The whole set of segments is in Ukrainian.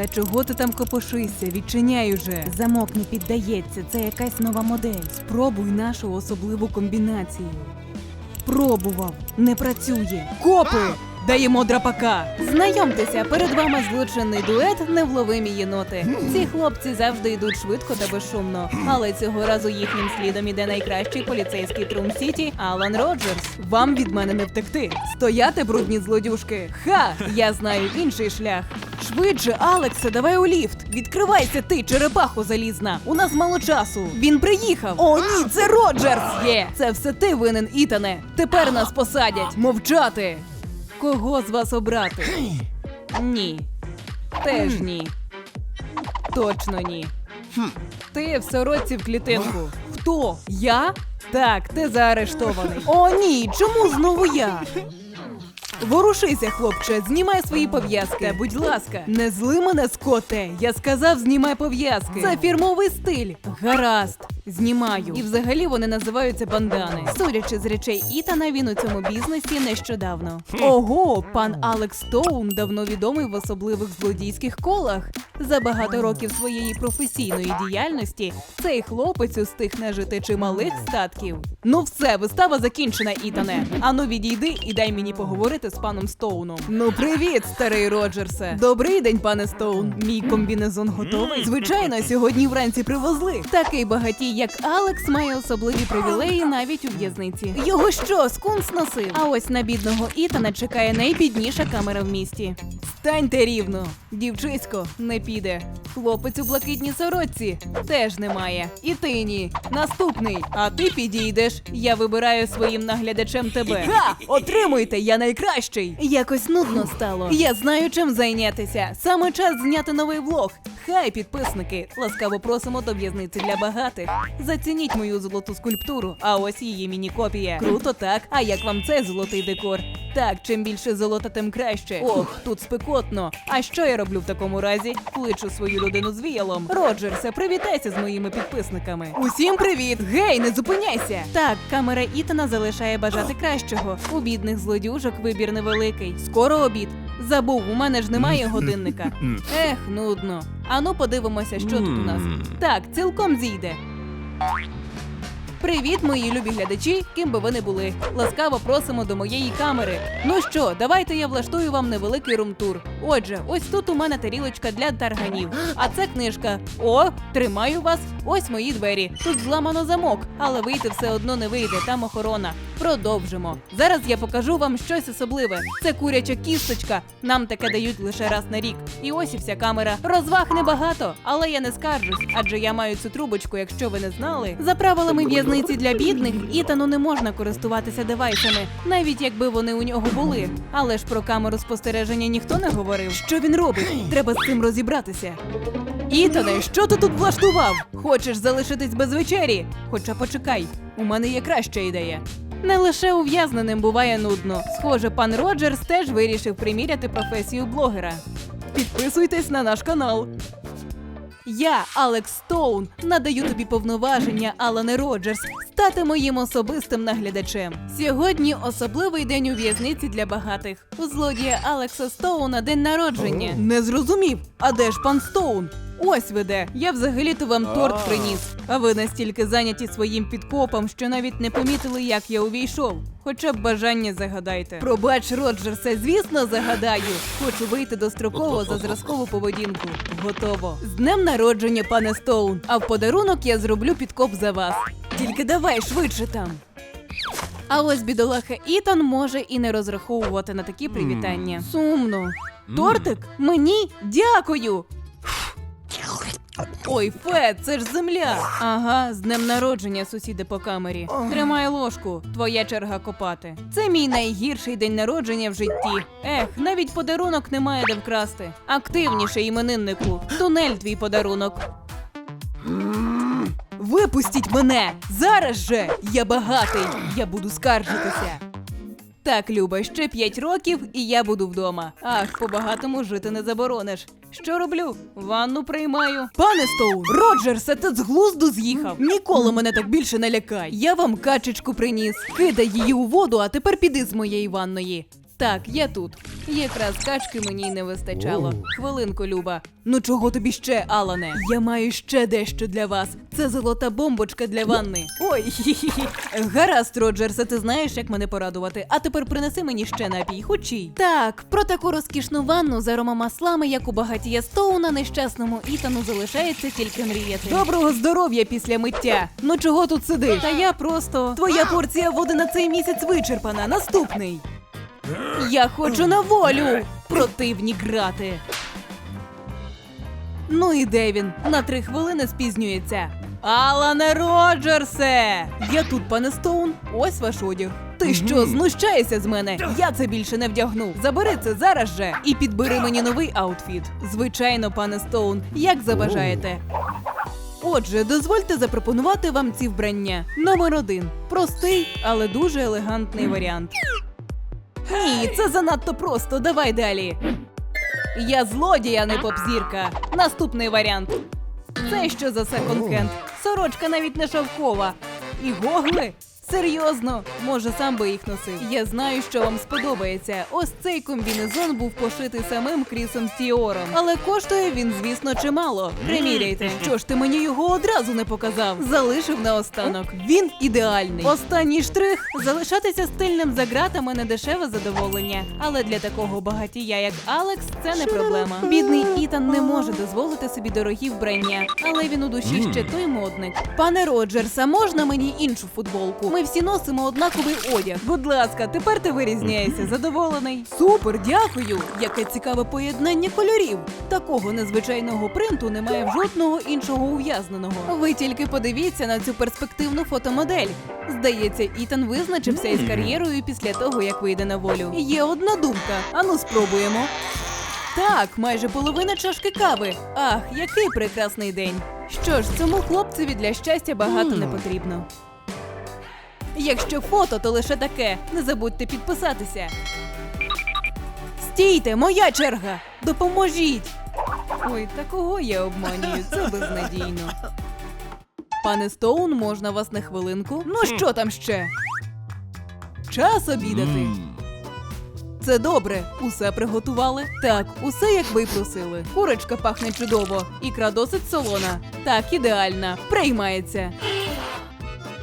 Та чого ти там копошишся? Відчиняй уже. Замок не піддається, це якась нова модель. Спробуй нашу особливу комбінацію. Пробував, не працює. Копи! Даємо драпака! Знайомтеся, перед вами злочинний дует невловимі єноти. Ці хлопці завжди йдуть швидко та безшумно, але цього разу їхнім слідом іде найкращий поліцейський Трум Сіті Алан Роджерс. Вам від мене не втекти. Стояти, брудні злодюшки. Ха! Я знаю інший шлях. Швидше, Алексе, давай у ліфт. Відкривайся ти, черепахо залізна. У нас мало часу. Він приїхав. О, ні, це Роджерс! Є, це все ти винен, Ітане. Тепер нас посадять. Мовчати. Кого з вас обрати? Ні. Теж ні. Точно ні. Ти в сорочці в клітинку. Хто? Я? Так, ти заарештований. О, ні, чому знову я? Ворушися, хлопче, знімай свої пов'язки. Та, будь ласка, не зли мене, скоте. Я сказав, знімай пов'язки. Це фірмовий стиль. Гаразд, знімаю. І взагалі вони називаються бандани. Судячи з речей Ітана, він у цьому бізнесі нещодавно. Ого, пан Алекс Стоун давно відомий в особливих злодійських колах. За багато років своєї професійної діяльності цей хлопець устиг нажити чималих статків. Ну все, вистава закінчена, Ітане. Ану відійди і дай мені поговорити з паном Стоуном. Ну привіт, старий Роджерсе. Добрий день, пане Стоун. Мій комбінезон готовий. Звичайно, сьогодні вранці привозли. Такий багатій, як Алекс, має особливі привілеї навіть у в'язниці. Його що, скунс носив? А ось на бідного Ітана чекає найбідніша камера в місті. Станьте рівно, дівчисько, не піде. Хлопець у блакитній сорочці теж немає. І ти ні. Наступний. А ти підійдеш. Я вибираю своїм наглядачем тебе. Ха! Отримуйте, я найкращий. Якось нудно стало. Я знаю, чим зайнятися. Саме час зняти новий влог. Хай, підписники, ласкаво просимо до в'язниці для багатих. Зацініть мою золоту скульптуру, а ось її міні-копія. Круто, так. А як вам цей золотий декор? Так, чим більше золота, тим краще. Ох, тут спекотно. А що я роблю в такому разі? Кличу свою людину з віялом. Роджерсе, привітайся з моїми підписниками. Усім привіт! Гей, не зупиняйся! Так, камера Ітана залишає бажати кращого. У бідних злодюжок вибір невеликий. Скоро обід. Забув, у мене ж немає годинника. Ех, нудно. Ану, подивимося, що тут у нас. Так, цілком зійде. Привіт, мої любі глядачі, ким би ви не були. Ласкаво просимо до моєї камери. Ну що, давайте я влаштую вам невеликий румтур. Отже, ось тут у мене тарілочка для тарганів. А це книжка. О, тримаю вас. Ось мої двері. Тут зламано замок, але вийти все одно не вийде, там охорона. Продовжимо. Зараз я покажу вам щось особливе. Це куряча кісточка. Нам таке дають лише раз на рік. І ось і вся камера. Розваг небагато, але я не скаржусь, адже я маю цю трубочку, якщо ви не знали. За правилами в'язниці для бідних, Ітану не можна користуватися девайсами, навіть якби вони у нього були. Але ж про камеру спостереження ніхто не говорив. Що він робить? Треба з цим розібратися. Ітане, що ти тут влаштував? Хочеш залишитись без вечері? Хоча почекай, у мене є краща ідея. Не лише ув'язненим буває нудно. Схоже, пан Роджерс теж вирішив приміряти професію блогера. Підписуйтесь на наш канал. Я, Алекс Стоун, надаю тобі повноваження, Алане Роджерс, стати моїм особистим наглядачем. Сьогодні особливий день у в'язниці для багатих. У злодія Алекса Стоуна день народження. Не зрозумів. А де ж пан Стоун? Ось ви де. Я взагалі-то вам торт приніс. А ви настільки зайняті своїм підкопом, що навіть не помітили, як я увійшов. Хоча б бажання загадайте. Пробач, Роджерсе, звісно, загадаю. Хочу вийти достроково за зразкову поведінку. Готово. З днем народження, пане Стоун. А в подарунок я зроблю підкоп за вас. Тільки давай швидше там. А ось бідолаха Ітан може і не розраховувати на такі привітання. Сумно. Тортик? Мені? Дякую. Ой, Фе, це ж земля. Ага, з днем народження, сусіди по камері. Тримай ложку, твоя черга копати. Це мій найгірший день народження в житті. Ех, навіть подарунок немає де вкрасти. Активніше, імениннику. Тунель твій подарунок. Випустіть мене! Зараз же! Я багатий! Я буду скаржитися. Так, Люба, ще п'ять років, і я буду вдома. Ах, по-багатому жити не заборониш. Що роблю? Ванну приймаю. Пане Стоун, Роджерсе, ти з глузду з'їхав. Ніколи мене так більше не лякай. Я вам качечку приніс. Кидай її у воду, а тепер піди з моєї ванної. Так, я тут. Якраз качки мені й не вистачало. Хвилинку, Люба. Ну чого тобі ще, Алане? Я маю ще дещо для вас. Це золота бомбочка для ванни. Ой, хі-хі-хі. гаразд, Роджерсе, ти знаєш, як мене порадувати. А тепер принеси мені ще напій, хочій. Так, про таку розкішну ванну з аромамаслами, як у багатія Стоуна, нещасному Ітану залишається тільки мріяти. Доброго здоров'я після миття. Ну чого тут сидиш? Та я просто. Твоя порція води на цей місяць вичерпана. Наступний. Я хочу на волю! Противні грати. Ну і де він? На три хвилини спізнюється. Алане Роджерсе! Я тут, пане Стоун. Ось ваш одяг. Ти що, знущаєшся з мене? Я це більше не вдягну. Забери це зараз же і підбери мені новий аутфіт. Звичайно, пане Стоун, як забажаєте. Отже, дозвольте запропонувати вам ці вбрання. Номер один простий, але дуже елегантний варіант. Ні, це занадто просто. Давай далі. Я злодій, а не попзірка. Наступний варіант. Це що за секонд-хенд? Сорочка навіть не шовкова. І гогли? Серйозно, може сам би їх носив. Я знаю, що вам сподобається. Ось цей комбінезон був пошитий самим Крісом Стіором. Але коштує він, звісно, чимало. Приміряйте. Що ж ти мені його одразу не показав? Залишив наостанок. Він ідеальний. Останній штрих залишатися стильним за ґратами не дешеве задоволення. Але для такого багатія, як Алекс, це не проблема. Бідний Ітан не може дозволити собі дорогі вбрання, але він у душі ще той модник. Пане Роджерса, можна мені іншу футболку? Ми всі носимо однаковий одяг. Будь ласка, тепер ти вирізняєшся. Задоволений? Супер, дякую! Яке цікаве поєднання кольорів. Такого незвичайного принту немає в жодного іншого ув'язненого. Ви тільки подивіться на цю перспективну фотомодель. Здається, Ітан визначився із кар'єрою після того, як вийде на волю. Є одна думка. Ану, спробуємо. Так, майже половина чашки кави. Ах, який прекрасний день. Що ж, цьому хлопцеві для щастя багато не потрібно. Якщо фото, то лише таке. Не забудьте підписатися. Стійте, моя черга! Допоможіть! Ой, та кого я обманюю? Це безнадійно. Пане Стоун, можна вас на хвилинку? Ну що там ще? Час обідати. Це добре, усе приготували. Так, усе як ви просили. Курочка пахне чудово, ікра досить солона. Так, ідеальна. Приймається.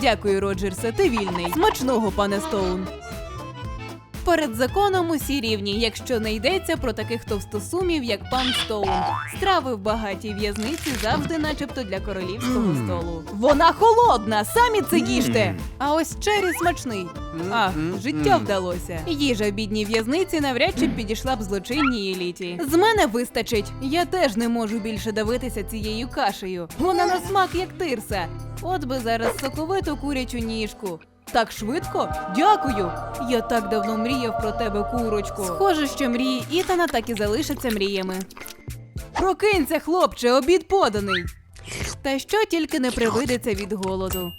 Дякую, Роджерсе, ти вільний. Смачного, пане Стоун. Перед законом усі рівні, якщо не йдеться про таких товстосумів, як пан Стоун. Страви в багатій в'язниці завжди, начебто, для королівського столу. Вона холодна, самі це їжте. А ось чері смачний. Ах, життя вдалося. Їжа в бідній в'язниці навряд чи підійшла б злочинній еліті. З мене вистачить. Я теж не можу більше давитися цією кашею. Вона на смак як тирса. От би зараз соковиту курячу ніжку. Так швидко? Дякую. Я так давно мріяв про тебе, курочку. Схоже, що мрії Ітана так і залишаться мріями. Прокинься, хлопче, обід поданий. Та що тільки не привидеться від голоду.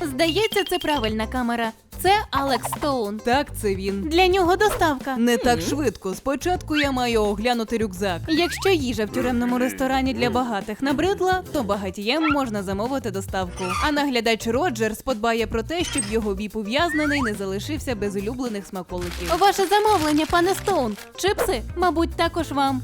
Здається, це правильна камера. Це Алекс Стоун. Так, це він. Для нього доставка. Не так швидко. Спочатку я маю оглянути рюкзак. Якщо їжа в тюремному ресторані для багатих набридла, то багатієм можна замовити доставку. А наглядач Роджерс подбає про те, щоб його віп ув'язнений не залишився без улюблених смаколиків. Ваше замовлення, пане Стоун. Чипси, мабуть, також вам.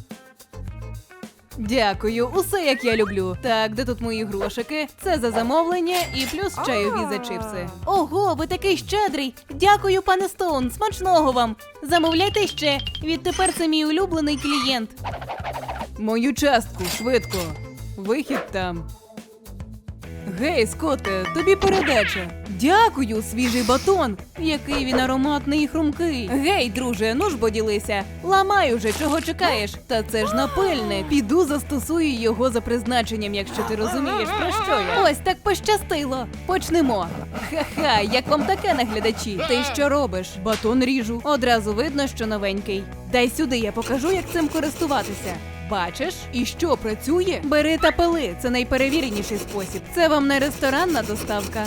Дякую, усе як я люблю. Так, де тут мої грошики? Це за замовлення і плюс чайові за чипси. Ого, ви такий щедрий. Дякую, пане Стоун. Смачного вам. Замовляйте ще. Відтепер це мій улюблений клієнт. Мою частку, швидко. Вихід там. Гей, Скотте, тобі передача. Дякую, свіжий батон. Який він ароматний і хрумкий. Гей, друже, ну ж бо ділися. Ламай уже, чого чекаєш? Та це ж напильник. Піду застосую його за призначенням, якщо ти розумієш, про що я. Ось так пощастило. Почнемо. Ха-ха, як вам таке наглядачі? Ти що робиш? Батон ріжу. Одразу видно, що новенький. Дай сюди, я покажу, як цим користуватися. Бачиш? І що працює? Бери та пили. Це найперевіреніший спосіб. Це вам не ресторанна доставка.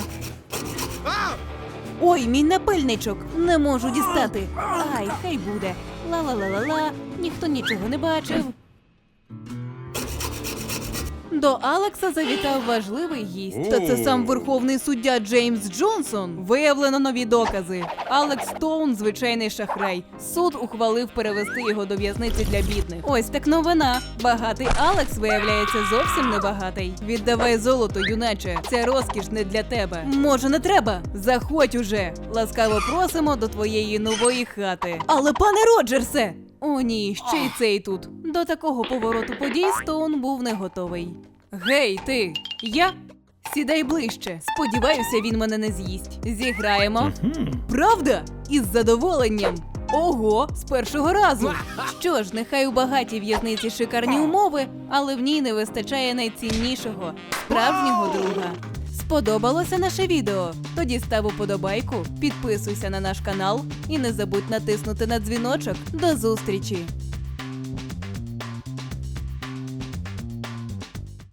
Ой, мій напильничок. Не можу дістати. Ай, хай буде. Ла-ла-ла-ла-ла. ніхто нічого не бачив. До Алекса завітав важливий гість. Та це сам верховний суддя Джеймс Джонсон. Виявлено нові докази. Алекс Стоун звичайний шахрай. Суд ухвалив перевести його до в'язниці для бідних. Ось так новина. Багатий Алекс виявляється зовсім не багатий. Віддавай золото, юначе. Це розкіш не для тебе. Може, не треба? Заходь уже. Ласкаво просимо до твоєї нової хати. Але пане Роджерсе! О, ні, ще й цей тут. До такого повороту подій Стоун був не готовий. Гей, ти! Я? Сідай ближче. Сподіваюся, він мене не з'їсть. Зіграємо. Правда? Із задоволенням. Ого, з першого разу. Що ж, нехай у багатій в'язниці шикарні умови, але в ній не вистачає найціннішого справжнього друга. Сподобалося наше відео? Тоді став уподобайку, підписуйся на наш канал і не забудь натиснути на дзвіночок. До зустрічі!